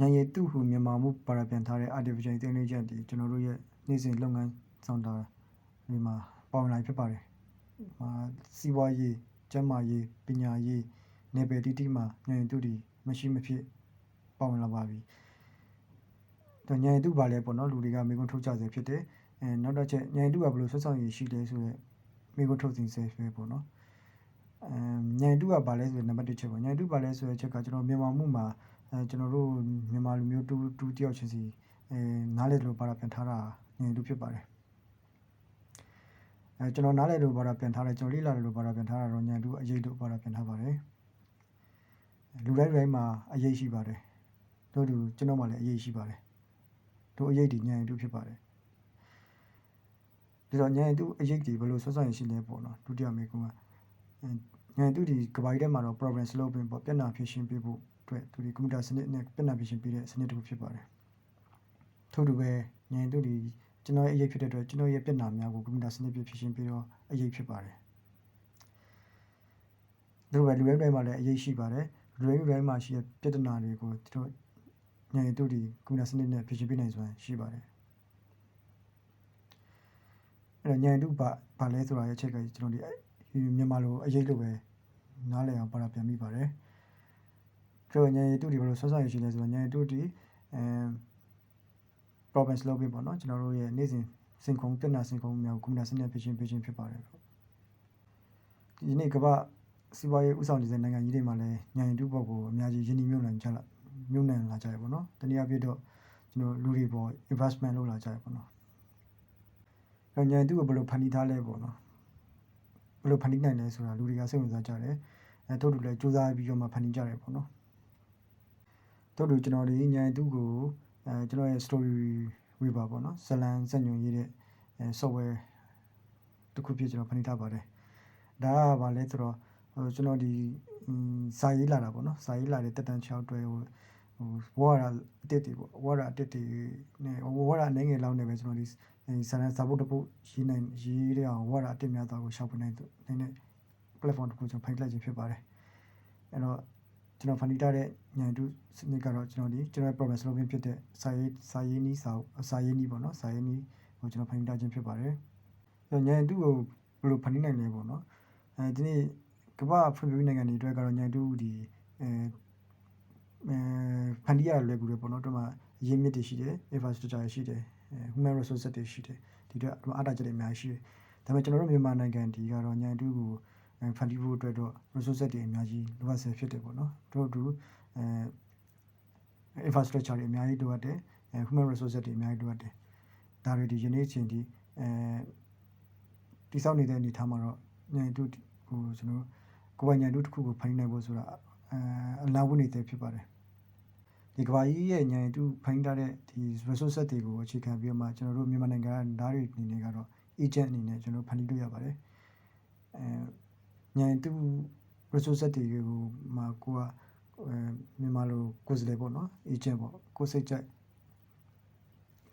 ဉာဏ်ရည်တုဟုမြန်မာမှုပါရပြန်ထားတဲ့ artificial intelligence ဒီကျွန်တော်တို့ရဲ့နေ့စဉ်လုပ်ငန်းဆောင်တာဒီမှာပေါဝင်လာဖြစ်ပါတယ်။အာစီးပွားရေး၊ကျန်းမာရေး၊ပညာရေးနယ်ပယ်တိတိမှာဉာဏ်ရည်တုတွေမရှိမဖြစ်ပေါဝင်လာပါပြီ။တော့ဉာဏ်ရည်တုပါလဲပေါ့နော်လူတွေကမိကုန်းထုတ်ကြစေဖြစ်တယ်။အဲနောက်တစ်ချက်ဉာဏ်ရည်တုကဘယ်လိုဆွဆောင်ရည်ရှိလဲဆိုတော့မိကုန်းထုတ်စဉ်ဆဲပဲပေါ့နော်။အဲဉာဏ်ရည်တုကဘာလဲဆိုရင်နံပါတ်1ချက်ပေါ့ဉာဏ်ရည်တုပါလဲဆိုတဲ့ချက်ကကျွန်တော်မြန်မာမှုမှာ အဲကျွန်တော်တို့မြန်မာလူမျိုးတူတူတယောက်ချင်းစီအဲနားလည်လို့ပါတာပြန်ထားတာဉာဏ်ရည်တုဖြစ်ပါတယ်။အဲကျွန်တော်နားလည်လို့ပါတာပြန်ထားတယ်ကျွန်တော်လေ့လာလို့ပါတာပြန်ထားတာတော့ဉာဏ်တုအရေးလို့ပါတာပြန်ထားပါတယ်။လူတိုင်းတိုင်းမှာအရေးရှိပါတယ်။တို့တူကျွန်တော်မှလည်းအရေးရှိပါတယ်။တို့အရေးဒီဉာဏ်ရည်တုဖြစ်ပါတယ်။ဒီတော့ဉာဏ်ရည်တုအရေးဒီဘယ်လိုဆွဆောင်ရရှိလဲပေါ့နော်ဒုတိယမေကွန်းကဉာဏ်တုဒီကဘာကြီးထဲမှာတော့ problem solving ပေါ့ပြန်နာဖြေရှင်းပေးဖို့ အတွက်သူဒီကွန်ပျူတာစနစ်နဲ့ပြန်နာဖြေရှင်းပေးတဲ့စနစ်တစ်ခုဖြစ်ပါတယ်။ထို့တူပဲဉာဏ်တုဒီကျွန်တော်ရဲ့အရေးဖြစ်တဲ့အတွက်ကျွန်တော်ရဲ့ပြဿနာများကိုကွန်ပျူတာစနစ်ပြဖြေရှင်းပြီးတော့အရေးဖြစ်ပါတယ်။ဒါပဲလူတိုင်းတိုင်းမှာလည်းအရေးရှိပါတယ်။လူတိုင်းတိုင်းမှာရှိတဲ့ပြဿနာတွေကိုသူတို့ဉာဏ်တုဒီကွန်ပျူတာစနစ်နဲ့ဖြေရှင်းပေးနိုင်စွမ်းရှိပါတယ်။အဲ့တော့ဉာဏ်တုပါဘာလဲဆိုတာရဲ့အချက်ကကျွန်တော်ဒီမြန်မာလိုအရေးလို့ပဲနားလည်အောင်ပါတာပြန်မိပါတယ်။ ကျွန်တော်ဉာဏ်ရည်တုဒီဘယ်လိုဆွဆွရရှိလဲဆိုတော့ဉာဏ်ရည်တုဒီအဲ problem solving ပေါ့နော်ကျွန်တော်တို့ရဲ့နေ့စဉ်စင်ခုံပြဿနာစင်ခုံများကိုကွန်ပျူတာစနစ်ဖြေရှင်းပေးခြင်းဖြစ်ပါတယ်။ဒီနေ့ကမ္ဘာစီးပွားရေးဥဆောင်နေတဲ့နိုင်ငံကြီးတွေမှာလည်းဉာဏ်ရည်တုဘောက်ကိုအများကြီးယင်းနှမြုပ်နှံကြလာမြုပ်နှံလာကြရပေါ့နော်။တနည်းအားဖြင့်တော့ကျွန်တော်လူတွေပေါ် investment လုပ်လာကြရပေါ့နော်။အဲဉာဏ်ရည်တုကိုဘယ်လိုဖန်တီးထားလဲပေါ့နော်။ဘယ်လိုဖန်တီးနိုင်လဲဆိုတာလူတွေကစိတ်ဝင်စားကြတယ်အဲတို့တူလည်းစူးစမ်းပြီးတော့မှဖန်တီးကြတယ်ပေါ့နော် တို့တူကျွန်တော်ဒီညံတူကိုအဲကျွန်တော်ရဲ့ story weaver ပေါ့နော်ဇလန်စက်ညွန်ရေးတဲ့အဲ software တစ်ခုဖြစ်ကျွန်တော်ဖန်တီးထားပါတယ်ဒါကဘာလဲဆိုတော့ဟိုကျွန်တော်ဒီစာရေးလာတာပေါ့နော်စာရေးလာတဲ့တက်တန်6တွဲဟိုဟိုဝါရအတစ်တွေပေါ့ဝါရအတစ်တွေနဲ့ဝါရအနေငယ်လောက်နေပဲကျွန်တော်ဒီဆန်စာဖို့တပုတ်ရေးနိုင်ရေးတဲ့အောင်ဝါရအတစ်များသွားကိုရှောက်ပေးနိုင်နိုင်တဲ့ platform တစ်ခုကျွန်တော်ဖိုင်လိုက်ခြင်းဖြစ်ပါတယ်အဲ့တော့ ကျွန်တော်ဖန်တီးထားတဲ့ညံတူစနစ်ကတော့ကျွန်တော်ဒီကျွန်တော် problem solving ဖြစ်တဲ့စာရေးစာရေးနည်းစာစာရေးနည်းပေါ့နော်စာရေးနည်းကိုကျွန်တော်ဖန်တီးထားခြင်းဖြစ်ပါတယ်အဲ့ညံတူကိုဘယ်လိုဖန်တီးနိုင်လဲပေါ့နော်အဲဒီနေ့ကမ္ဘာဖွံ့ဖြိုးရေးနိုင်ငံတွေအတွက်ကတော့ညံတူဒီအဲအဲဖန်တီးရလွယ်ကူတယ်ပေါ့နော်တို့မှာရင်းမြစ်တွေရှိတယ် infrastructure ရှိတယ် human resources တွေရှိတယ်ဒီတော့အားတာချက်တွေအများကြီးရှိတယ်ဒါပေမဲ့ကျွန်တော်တို့မြန်မာနိုင်ငံဒီကတော့ညံတူကို ဖန်တီးဖို့အတွက်တော့ resource တွေအများကြီးလိုအပ်ဆဲဖြစ်တယ်ပေါ့နော်တို့တို့အဲ infrastructure တွေအများကြီးလိုအပ်တယ်အဲ human resource တွေအများကြီးလိုအပ်တယ်ဒါတွေဒီယနေ့ချင်းဒီအဲတိစောက်နေတဲ့အနေထားမှာတော့ညံတို့ဟိုကျွန်တော်ကိုယ်ပိုင်ညံတို့တစ်ခုကိုဖန်တီးနိုင်ဖို့ဆိုတာအဲအလားဝနေတဲ့ဖြစ်ပါတယ်ဒီကဘာကြီးရဲ့ညံတူဖိုင်းထားတဲ့ဒီ resource တွေကိုအခြေခံပြီးတော့မှကျွန်တော်တို့မြန်မာနိုင်ငံကဓာတ်တွေအနေနဲ့ကတော့ agent အနေနဲ့ကျွန်တော်ဖန်တီးလို့ရပါတယ်အဲ ညံသူ resource တွေကိုမှကိုကအဲမြန်မာလိုကိုယ်စလဲပေါ့နော် agent ပေါ့ကိုစိတ်ကြိုက်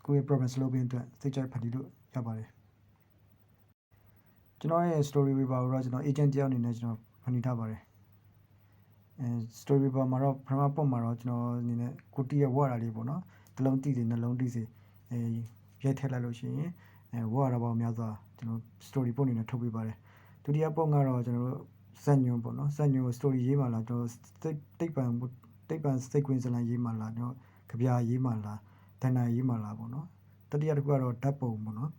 ကိုရဲ့ problem solving အတွက်စိတ်ကြိုက်ဖန်တီးလို့ရပါတယ်ကျွန်တော်ရဲ့ story weaver ကိုတော့ကျွန်တော် agent တယောက်အနေနဲ့ကျွန်တော်ဖန်တီးထားပါတယ်အဲ story weaver မှာတော့ပထမပုံမှာတော့ကျွန်တော်အနေနဲ့ကိုတီးရဲ့ဝါတာလေးပေါ့နော်တစ်လုံးတီးစီနှလုံးတီးစီအဲရိုက်ထည့်လိုက်လို့ရှိရင်အဲဝါတာပေါင်းများစွာကျွန်တော် story ပုံအနေနဲ့ထုတ်ပေးပါတယ် ဒုတိယပုံကတော့ကျွန်တော်တို့ဇက်ညွန်ပေါ့နော်ဇက်ညွန်ကို story ရေးမှလားကျွန်တော်တိတ်ပံတိတ်ပံစိတ်ကွင်းစလန်ရေးမှလားကျွန်တော်ကြပြရေးမှလားဒဏ္ဍာရေးမှလားပေါ့နော်တတိယတစ်ခုကတော့ဓာတ်ပုံပေါ့နော်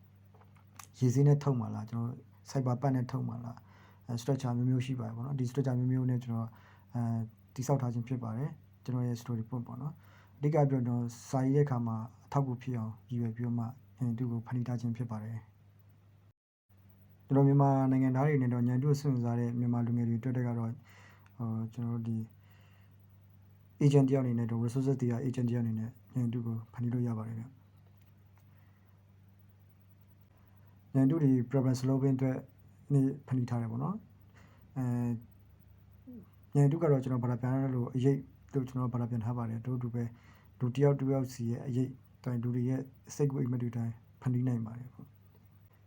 ရေးစင်းနဲ့ထုတ်မှလားကျွန်တော် cyber pad နဲ့ထုတ်မှလား structure မျိုးမျိုးရှိပါတယ်ပေါ့နော်ဒီ structure မျိုးမျိုးနဲ့ကျွန်တော်အဲတိစောက်ထားခြင်းဖြစ်ပါတယ်ကျွန်တော်ရဲ့ story point ပေါ့နော်အဓိကပြောတော့စာရေးတဲ့အခါမှာအထောက်အကူဖြစ်အောင်ရည်ရွယ်ပြီးတော့မှသူ့ကိုဖန်တီးထားခြင်းဖြစ်ပါတယ် ကျွန်တော်မြန်မာနိုင်ငံသားတွေနဲ့တော့ညံတို့ဆွင့်စားတဲ့မြန်မာလူငယ်တွေတွေ့တဲ့ကတော့ဟိုကျွန်တော်တို့ဒီ agent တယောက်အနေနဲ့တော့ resources တွေက agent တယောက်အနေနဲ့ညံတို့ကိုဖန်တီးလို့ရပါတယ်ဗျညံတို့ဒီ problem solving အတွက်နေဖန်တီးထားတယ်ပေါ့နော်အဲညံတို့ကတော့ကျွန်တော်ဗလာပြန်လို့အရေးလို့ကျွန်တော်ဗလာပြန်ထားပါတယ်တို့တူပဲလူတယောက်တယောက်စီရဲ့အရေးတိုင်းလူတွေရဲ့စိတ်ကိုအိမ်မက်တွေတိုင်းဖန်တီးနိုင်ပါတယ်ပေါ့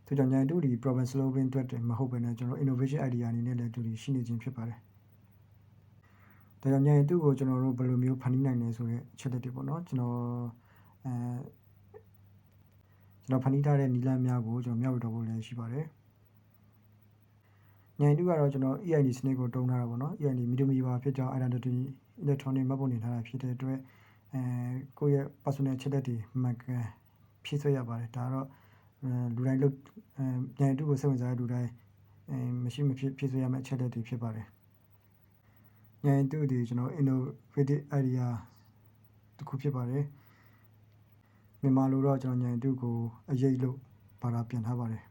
သူကြောင့်ညာတို့ဒီ problem solving အတွက်မဟုတ်ဘဲနဲ့ကျွန်တော် innovation idea အနေနဲ့လည်းသူဒီရှိနေခြင်းဖြစ်ပါတယ်ဒါကြောင့်ညရင်တူကိုကျွန်တော်တို့ဘယ်လိုမျိုးဖန်တီးနိုင်လဲဆိုတဲ့ချက်လက်တွေပေါ့နော်ကျွန်တော်အဲကျွန်တော်ဖန်တီးထားတဲ့နီလန်းများကိုကျွန်တော်မျှဝေတော့ဖို့လည်းရှိပါတယ်ညရင်တူကတော့ကျွန်တော် EID စနစ်ကိုတုံးထားတာပေါ့နော် EID မီဒီမီပါဖြစ်ကြောင်း identity electronic မှတ်ပုံတင်ထားတာဖြစ်တဲ့အတွက်အဲကိုယ့်ရဲ့ personal ချက်လက်တွေမှန်ကန်ဖြည့်ဆွဲရပါတယ်ဒါကတော့ လူတိုင်းလို့အဲညရင်တူကိုစိတ်ဝင်စားတဲ့လူတိုင်းအဲမရှိမဖြစ်ဖြည့်ဆွဲရမယ့်ချက်လက်တွေဖြစ်ပါတယ်ညရင်တူဒီကျွန်တော် innovative idea တစ်ခုဖြစ်ပါတယ်မြန်မာလိုတော့ကျွန်တော်ညရင်တူကိုအရေးလို့ဘာသာပြန်ထားပါတယ်